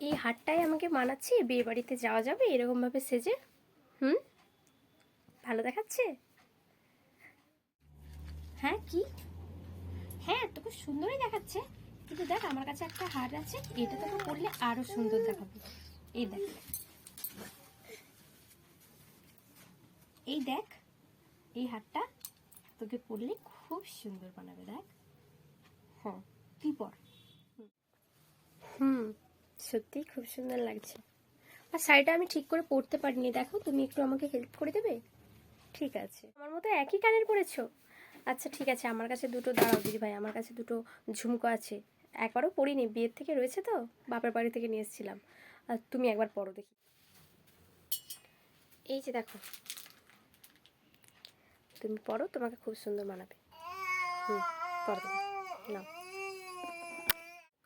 এই হারটাই আমাকে মানাচ্ছে বিয়ে বাড়িতে যাওয়া যাবে, এরকমভাবে সেজে। হুম? ভালো দেখাচ্ছে? হ্যাঁ কি? হ্যাঁ তোকে সুন্দরই দেখাচ্ছে। কিন্তু দেখ, আমার কাছে একটা হার আছে, এটা তোকে পরলে আরও সুন্দর দেখাবে। এই দেখ। এই দেখ, এই হারটা তোকে পরলে খুব সুন্দর বানাবে, দেখ। হ্যাঁ তুই পর। হুম। সত্যিই খুব সুন্দর লাগছে। আর শাড়িটা আমি ঠিক করে পরতে পারিনি, দেখো, তুমি একটু আমাকে হেল্প করে দেবে? ঠিক আছে। আমার মতো একই কানের পরেছো? আচ্ছা ঠিক আছে, আমার কাছে দুটো, দাঁড়াও দিদি ভাই, আমার কাছে দুটো ঝুমকো আছে। একবারও পরিনি, বিয়ের থেকে রয়েছে তো? বাপের বাড়ি থেকে নিয়ে এসেছিলাম। আর তুমি একবার পরো দেখি। এই যে দেখো। তুমি পরো, তোমাকে খুব সুন্দর মানাবে। হুম, পরো নাও।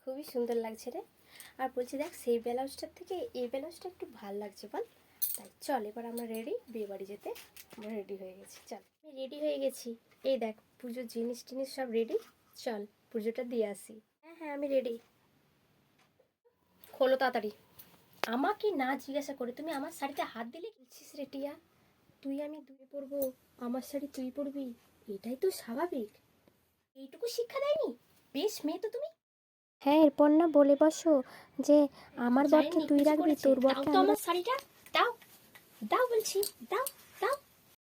খুবই সুন্দর লাগছে রে। আর বলছি দেখ, সেই ব্লাউজটার থেকে এই ব্লাউজটা একটু ভালো লাগছে বল। তাই চল, এবার আমরা রেডি বিয়ে বাড়ি যেতে আমরা রেডি হয়ে গেছি, চল। আমি রেডি হয়ে গেছি। এই দেখ, পুজোর জিনিস টিনিস সব রেডি চল, পুজোটা দিয়ে আসি। হ্যাঁ হ্যাঁ আমি রেডি খোলো তাড়াতাড়ি। আমাকে না জিজ্ঞাসা করে, তুমি আমার শাড়িতে হাত দিলে বলছিস রে টিয়া, তুই আমি দুই পরবো, আমার শাড়ি তুই পরবি, এটাই তো স্বাভাবিক। এইটুকু শিক্ষা দেয়নি? বেশ মেয়ে তো তুমি। হ্যাঁ এরপর না বলে বসো যে আমার বরকে তুই রাখবি তোর বরকে আমার শাড়িটা। দাও দাও বলছি দাও।